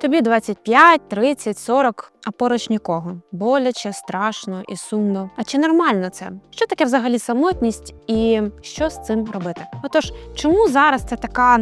Тобі 25, 30, 40, а поруч нікого. Боляче, страшно і сумно. А чи нормально це? Що таке взагалі самотність і що з цим робити? Отож, чому зараз це така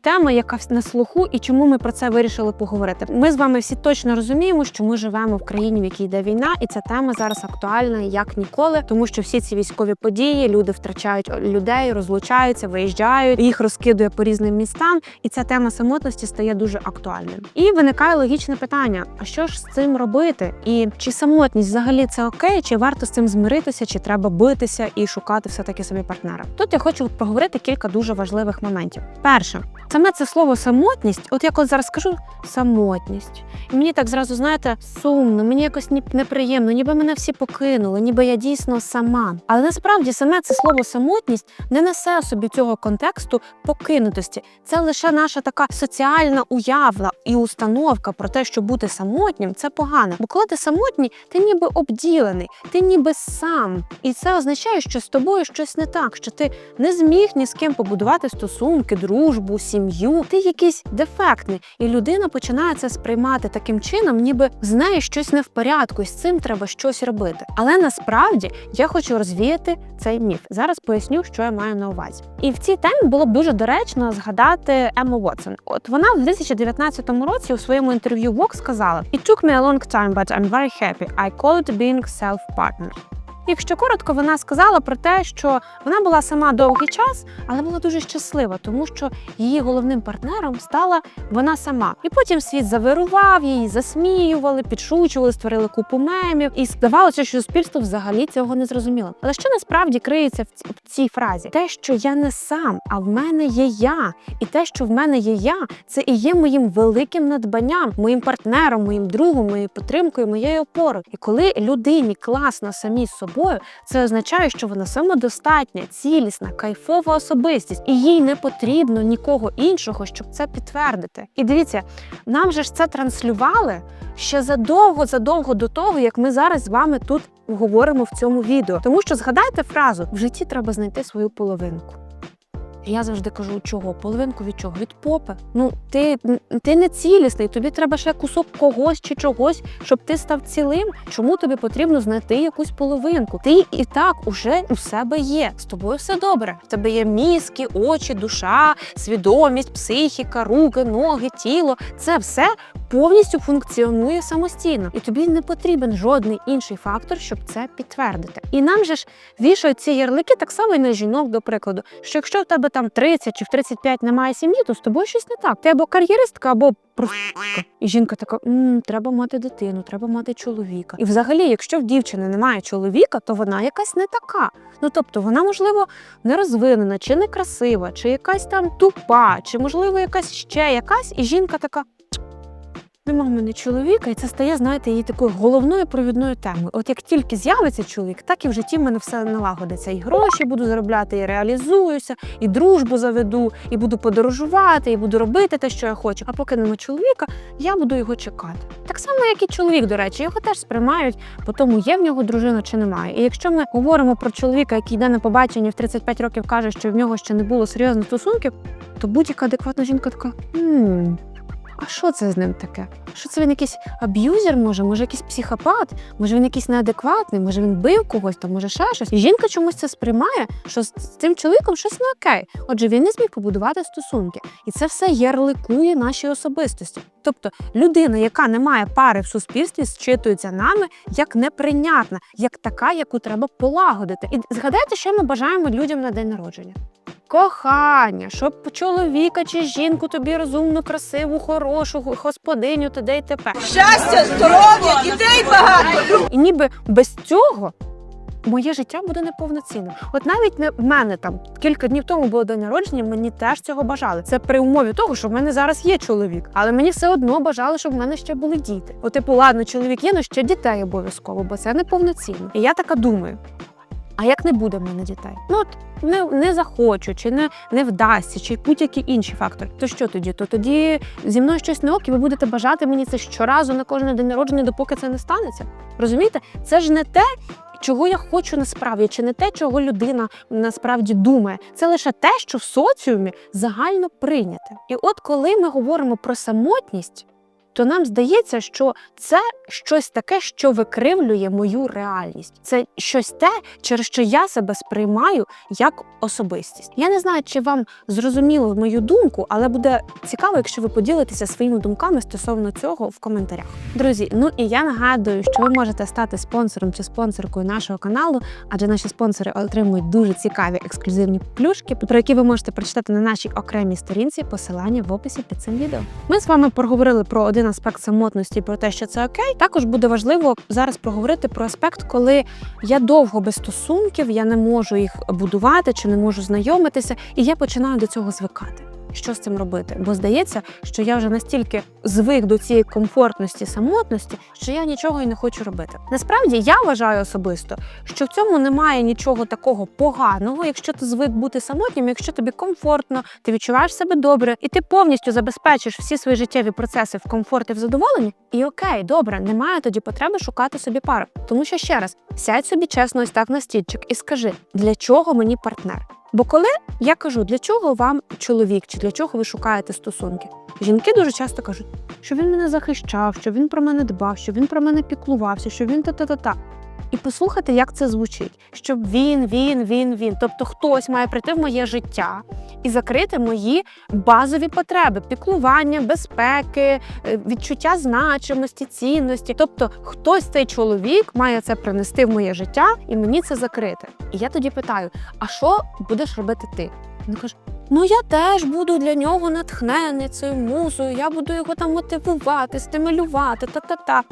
тема, яка на слуху, і чому ми про це вирішили поговорити? Ми з вами всі точно розуміємо, що ми живемо в країні, в якій йде війна, і ця тема зараз актуальна як ніколи, тому що всі ці військові події люди втрачають людей, розлучаються, виїжджають, їх розкидує по різним містам, і ця тема самотності стає дуже актуальною. І виникає логічне питання: а що ж з цим робити? І чи самотність взагалі це окей, чи варто з цим змиритися, чи треба битися і шукати все таки собі партнера? Тут я хочу проговорити кілька дуже важливих моментів. Перше, саме це слово самотність, от як от зараз скажу самотність. І мені так зразу, знаєте, сумно, мені якось неприємно, ніби мене всі покинули, ніби я дійсно сама. Але насправді саме це слово самотність не несе собі цього контексту покинутості. Це лише наша така соціальна уявла і установка про те, що бути самотнім це погано. Бо коли ти самотній, ти ніби обділений, ти ніби сам. І це означає, що з тобою щось не так, що ти не зміг ні з ким побудувати стосунки, дружбу, сім'ю. Ти якийсь дефектний, і людина починає це сприймати таким чином, ніби з нею щось не в порядку, і з цим треба щось робити. Але насправді я хочу розвіяти цей міф. Зараз поясню, що я маю на увазі. І в цій темі було дуже доречно згадати Ему Вотсон. От вона в 2019 році у своєму інтерв'ю Vogue сказала: It took me a long time, but I'm very happy. I call it being self-partner. Якщо коротко, вона сказала про те, що вона була сама довгий час, але була дуже щаслива, тому що її головним партнером стала вона сама. І потім світ завирував, її засміювали, підшучували, створили купу мемів. І здавалося, що суспільство взагалі цього не зрозуміло. Але що насправді криється в ці- цій фразі? Те, що я не сам, а в мене є я. І те, що в мене є я, це і є моїм великим надбанням, моїм партнером, моїм другом, моєю підтримкою, моєю опорою. І коли людині класно самі з собою, це означає, що вона самодостатня, цілісна, кайфова особистість, і їй не потрібно нікого іншого, щоб це підтвердити. І дивіться, нам же ж це транслювали ще задовго, задовго до того, як ми зараз з вами тут говоримо в цьому відео. Тому що згадайте фразу: в житті треба знайти свою половинку. Я завжди кажу, чого? Половинку від чого? Від попи. Ну ти, ти не цілісний, тобі треба ще кусок когось чи чогось, щоб ти став цілим. Чому тобі потрібно знайти якусь половинку? Ти і так уже у себе є. З тобою все добре. В тебе є мізки, очі, душа, свідомість, психіка, руки, ноги, тіло. Це все повністю функціонує самостійно, і тобі не потрібен жодний інший фактор, щоб це підтвердити. І нам же ж вішають ці ярлики так само і на жінок, до прикладу, що якщо в тебе там 30 чи в 35 немає сім'ї, то з тобою щось не так. Ти або кар'єристка, або просто. І жінка така: «М, треба мати дитину, треба мати чоловіка. І взагалі, якщо в дівчини немає чоловіка, то вона якась не така. Ну тобто вона, можливо, не розвинена, чи не красива, чи якась там тупа, чи можливо якась ще якась, і жінка така. В мене чоловіка, і це стає, знаєте, її такою головною провідною темою. От як тільки з'явиться чоловік, так і в житті в мене все налагодиться. І гроші буду заробляти, і реалізуюся, і дружбу заведу, і буду подорожувати, і буду робити те, що я хочу. А поки нема чоловіка, я буду його чекати. Так само, як і чоловік, до речі, його теж сприймають по тому, є в нього дружина чи немає. І якщо ми говоримо про чоловіка, який йде на побачення в 35 років, каже, що в нього ще не було серйозних стосунків, то будь-яка адекватна жінка така. «Хм, а що це з ним таке? Що це він якийсь аб'юзер, може, може якийсь психопат, може він якийсь неадекватний, може він бив когось, там, може ще щось. І жінка чомусь це сприймає, що з цим чоловіком щось не окей. Отже, він не зміг побудувати стосунки. І це все ярликує наші особистості. Тобто людина, яка не має пари в суспільстві, зчитується нами як неприйнятна, як така, яку треба полагодити. І згадайте, що ми бажаємо людям на день народження. Кохання, щоб чоловіка чи жінку тобі розумну, красиву, хорошу, господиню, т.д. і т.п. Щастя, здоров'я, дітей багато. І ніби без цього моє життя буде неповноцінним. От навіть не в мене там кілька днів тому було день народження, мені теж цього бажали. Це при умові того, що в мене зараз є чоловік, але мені все одно бажали, щоб в мене ще були діти. От, типу, ладно, чоловік є, але ще дітей обов'язково, бо це неповноцінно. І я така думаю. А як не буде в мене дітей? Ну от не, не захочу, чи не, не вдасться, чи будь-які інші фактори. То що тоді? То тоді зі мною щось не ок, і ви будете бажати мені це щоразу на кожен день народження, допоки це не станеться. Розумієте? Це ж не те, чого я хочу насправді, чи не те, чого людина насправді думає. Це лише те, що в соціумі загально прийняте. І от коли ми говоримо про самотність. То нам здається, що це щось таке, що викривлює мою реальність. Це щось те, через що я себе сприймаю як особистість. Я не знаю, чи вам зрозуміло мою думку, але буде цікаво, якщо ви поділитеся своїми думками стосовно цього в коментарях. Друзі, ну і я нагадую, що ви можете стати спонсором чи спонсоркою нашого каналу, адже наші спонсори отримують дуже цікаві ексклюзивні плюшки, про які ви можете прочитати на нашій окремій сторінці. Посилання в описі під цим відео. Ми з вами проговорили про один аспект самотності, про те, що це окей. Також буде важливо зараз проговорити про аспект, коли я довго без стосунків, я не можу їх будувати чи не можу знайомитися, і я починаю до цього звикати. Що з цим робити? Бо здається, що я вже настільки звик до цієї комфортності самотності, що я нічого і не хочу робити. Насправді я вважаю особисто, що в цьому немає нічого такого поганого, якщо ти звик бути самотнім, якщо тобі комфортно, ти відчуваєш себе добре, і ти повністю забезпечиш всі свої життєві процеси в комфорті, в задоволенні. І окей, добре, немає тоді потреби шукати собі пару. Тому що ще раз сядь собі чесно ось так на стільчик і скажи, для чого мені партнер? Бо коли я кажу, для чого вам чоловік, чи для чого ви шукаєте стосунки? Жінки дуже часто кажуть, що він мене захищав, що він про мене дбав, що він про мене піклувався, що він та-та-та-та. І послухайте, як це звучить, щоб він, він, він, він. Тобто хтось має прийти в моє життя і закрити мої базові потреби: піклування, безпеки, е, відчуття значимості, цінності. Тобто, хтось цей чоловік має це принести в моє життя і мені це закрити. І я тоді питаю: а що будеш робити ти? Він каже: Ну я теж буду для нього натхненницею, музою, я буду його там мотивувати, стимулювати, та-та-та.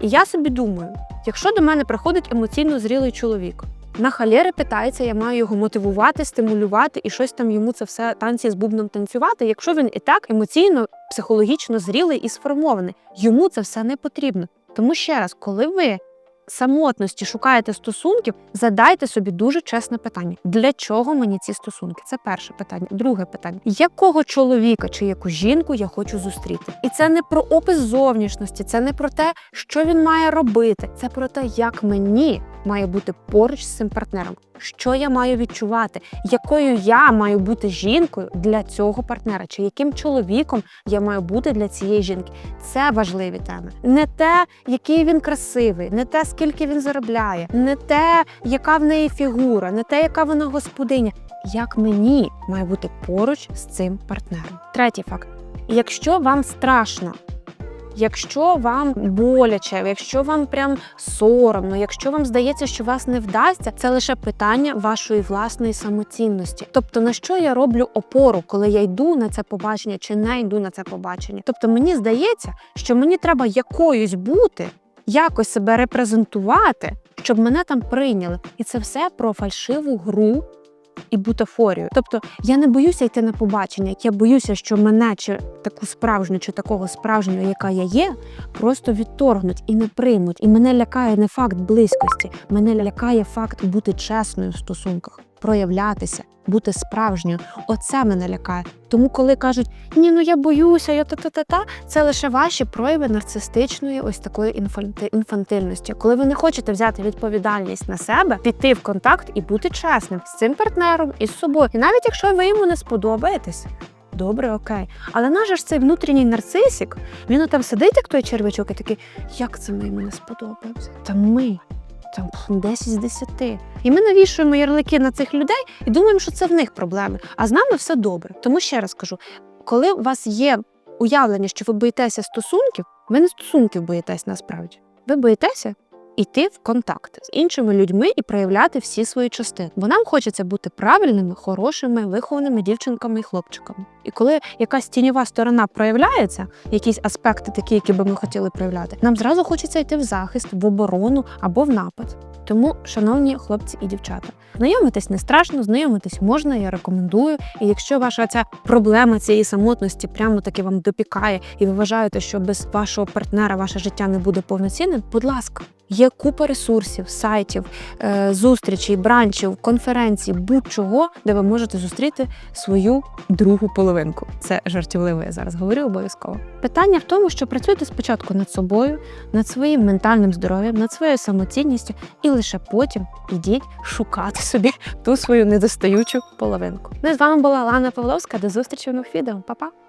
І я собі думаю, якщо до мене приходить емоційно зрілий чоловік, на халєри питається, я маю його мотивувати, стимулювати і щось там йому це все танці з бубном танцювати. Якщо він і так емоційно, психологічно зрілий і сформований, йому це все не потрібно. Тому ще раз, коли ви самотності шукаєте стосунків, задайте собі дуже чесне питання: для чого мені ці стосунки? Це перше питання. Друге питання: якого чоловіка чи яку жінку я хочу зустріти? І це не про опис зовнішності, це не про те, що він має робити. Це про те, як мені має бути поруч з цим партнером. Що я маю відчувати, якою я маю бути жінкою для цього партнера, чи яким чоловіком я маю бути для цієї жінки? Це важливі теми. Не те, який він красивий, не те, скільки він заробляє, не те, яка в неї фігура, не те, яка вона господиня. Як мені має бути поруч з цим партнером? Третій факт: якщо вам страшно. Якщо вам боляче, якщо вам прям соромно, якщо вам здається, що вас не вдасться, це лише питання вашої власної самоцінності. Тобто на що я роблю опору, коли я йду на це побачення чи не йду на це побачення? Тобто мені здається, що мені треба якоюсь бути, якось себе репрезентувати, щоб мене там прийняли. І це все про фальшиву гру. І бутафорію. Тобто я не боюся йти на побачення, як я боюся, що мене чи таку справжню, чи такого справжнього, яка я є, просто відторгнуть і не приймуть. І мене лякає не факт близькості, мене лякає факт бути чесною в стосунках, проявлятися, бути справжньою. Оце мене лякає. Тому, коли кажуть, ні, ну я боюся, я та-та-та-та, це лише ваші прояви нарцистичної ось такої інфанти- інфантильності. Коли ви не хочете взяти відповідальність на себе, піти в контакт і бути чесним з цим партнером і з собою. І навіть якщо ви йому не сподобаєтесь. Добре, окей. Але наш ж цей внутрішній нарцисик, він там сидить, як той червячок, і такий, як це ми йому не сподобаємося? Та ми. Там пф, 10 з 10. І ми навішуємо ярлики на цих людей і думаємо, що це в них проблеми. А з нами все добре. Тому ще раз кажу: коли у вас є уявлення, що ви боїтеся стосунків, ви не стосунків боїтесь насправді. Ви боїтеся йти в контакт з іншими людьми і проявляти всі свої частини. Бо нам хочеться бути правильними, хорошими, вихованими дівчинками і хлопчиками. І коли якась тіньова сторона проявляється, якісь аспекти, такі, які би ми хотіли проявляти, нам зразу хочеться йти в захист, в оборону або в напад. Тому, шановні хлопці і дівчата, знайомитись не страшно, знайомитись можна, я рекомендую. І якщо ваша ця проблема цієї самотності прямо таки вам допікає, і ви вважаєте, що без вашого партнера ваше життя не буде повноцінним, будь ласка. Є купа ресурсів, сайтів, е, зустрічей, бранчів, конференцій, будь-чого, де ви можете зустріти свою другу половинку. Це жартівливо, я зараз говорю обов'язково. Питання в тому, що працюйте спочатку над собою, над своїм ментальним здоров'ям, над своєю самоцінністю, і лише потім ідіть шукати собі ту свою недостаючу половинку. Ну з вами була Лана Павловська. До зустрічі в нових відео. Па-па!